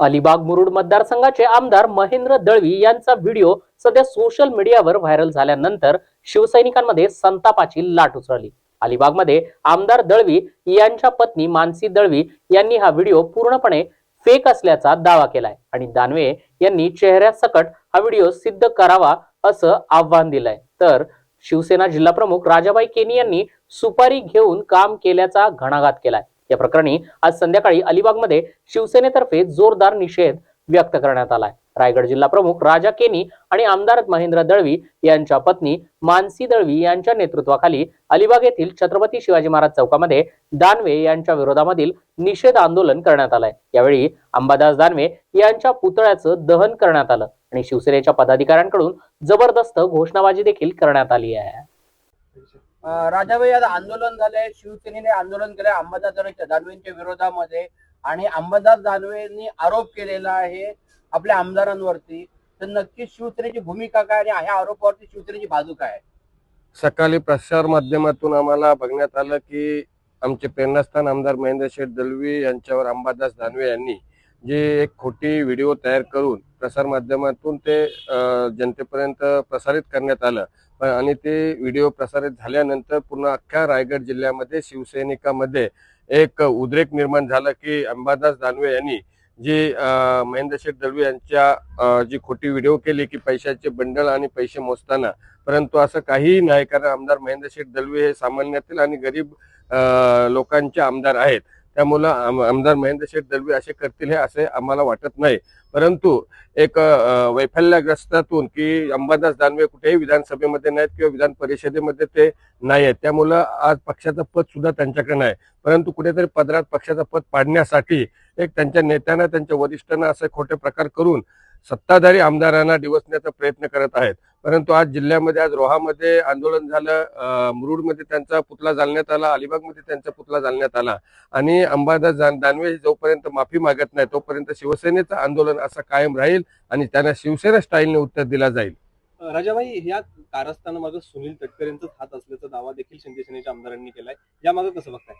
अलिबाग मुरुड मतदारसंघाचे आमदार महेंद्र दळवी यांचा व्हिडिओ सध्या सोशल मीडियावर व्हायरल झाल्यानंतर शिवसैनिकांमध्ये संतापाची लाट उसळली. अलिबागमध्ये आमदार दळवी यांच्या पत्नी मानसी दळवी यांनी हा व्हिडिओ पूर्णपणे फेक असल्याचा दावा केलाय आणि दानवे यांनी चेहऱ्यासकट हा व्हिडिओ सिद्ध करावा असं आव्हान दिलंय. तर शिवसेना जिल्हाप्रमुख राजाबाई केनी यांनी सुपारी घेऊन काम केल्याचा घणाघात केलाय. या प्रकरणी आज संध्याकाळी अलिबागमध्ये शिवसेनेतर्फे जोरदार निषेध व्यक्त करण्यात आलाय. रायगड जिल्हा प्रमुख राजा केनी आणि आमदार महेंद्र दळवी यांच्या पत्नी मानसी दळवी यांच्या नेतृत्वाखाली अलिबाग येथील छत्रपती शिवाजी महाराज चौकामध्ये दानवे यांच्या विरोधामधील निषेध आंदोलन करण्यात आलंय. यावेळी अंबादास दानवे यांच्या पुतळ्याचं दहन करण्यात आलं आणि शिवसेनेच्या पदाधिकाऱ्यांकडून जबरदस्त घोषणाबाजी देखील करण्यात आली आहे. राजाभाई आज आता आंदोलन झालंय. शिवसेनेने आंदोलन केलंय. अंबादास दानवेंच्या विरोधामध्ये आणि अंबादास दानवेंनी आरोप केलेला आहे आपल्या आमदारांवरती. तर नक्कीच शिवसेनेची भूमिका काय आणि ह्या आरोपावरती शिवसेनेची बाजू काय आहे? सकाळी प्रसार माध्यमातून आम्हाला बघण्यात आलं की आमचे प्रेरणास्थान आमदार महेंद्र शेठ दलवी यांच्यावर अंबादास दानवे यांनी जे एक खोटी व्हिडिओ तयार करून प्रसार माध्यमातून ते जनतेपर्यंत प्रसारित करण्यात आलं. पण आणि ते व्हिडिओ प्रसारित झाल्यानंतर पूर्ण अख्ख्या रायगड जिल्ह्यामध्ये शिवसैनिकामध्ये एक उद्रेक निर्माण झाला की अंबादास दानवे यांनी जी महेंद्र शेठ दळवी यांच्या जी खोटी व्हिडिओ केली की पैशाचे बंडल आणि पैसे मोजताना परंतु असं काहीही नाही कारण आमदार महेंद्र शेठ दळवी हे सामान्यातील आणि गरीब लोकांचे आमदार आहेत. त्यामुळं आम- आमदार महेंद्र शेठ दलवी असे करतील हे असे आम्हाला वाटत नाही. परंतु एक वैफल्यग्रस्तातून की अंबादास दानवे कुठेही विधानसभेमध्ये नाहीत किंवा विधान परिषदेमध्ये ते नाही आहेत त्यामुळं आज पक्षाचं पद सुद्धा त्यांच्याकडे नाही. परंतु कुठेतरी पदरात पक्षाचं पद पाडण्यासाठी एक त्यांच्या नेत्यांना त्यांच्या वरिष्ठांना असे खोटे प्रकार करून सत्ताधारी आमदारांना डिवसण्याचा प्रयत्न करत आहेत. परंतु आज जिल्ह्यामध्ये आज रोहामध्ये आंदोलन झालं मुरुडमध्ये त्यांचा पुतळा जाळण्यात आला अलिबागमध्ये त्यांचा पुतळा जाळण्यात आला. आणि अंबादास दान- दानवे जोपर्यंत माफी मागत नाही तोपर्यंत शिवसेनेचं आंदोलन असं कायम राहील आणि त्यांना शिवसेना स्टाईलने उत्तर दिला जाईल. राजाभाई या कारस्थानामागे सुनील तटकरे यांचाच हात असल्याचा दावा देखील शिंदे सेनेच्या आमदारांनी केलाय. यामागे कसं बघताय?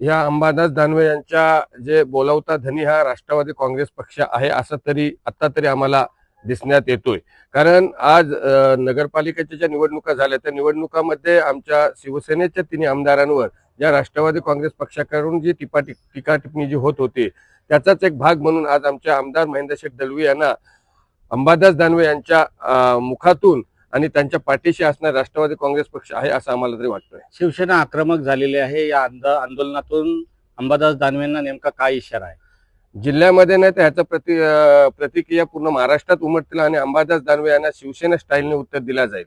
या अंबादास दानवे यांच्या जे बोलावता धनी हा राष्ट्रवादी काँग्रेस पक्ष आहे असं तरी आता तरी आम्हाला दिसण्यात येतोय. कारण आज नगरपालिकेच्या ज्या निवडणुका झाल्या त्या निवडणुकामध्ये आमच्या शिवसेनेच्या तिन्ही आमदारांवर ज्या राष्ट्रवादी काँग्रेस पक्षाकडून जी टिपा टीका टिप्पणी जी होत होती त्याचाच एक भाग म्हणून आज आमच्या आमदार महेंद्र शेठ दलवी यांना अंबादास दानवे यांच्या मुखातून आणि त्यांच्या पाठीशी असणारा राष्ट्रवादी काँग्रेस पक्ष आहे असं आम्हाला तरी वाटतंय. शिवसेना आक्रमक झालेली आहे. या आंदोलनातून अंबादास दानवेंना नेमका काय इशारा आहे? जिल्ह्यामध्ये नाही तर ह्याचा प्रति प्रतिक्रिया पूर्ण महाराष्ट्रात उमटतील आणि अंबादास दानवे यांना शिवसेना स्टाईलने उत्तर दिला जाईल.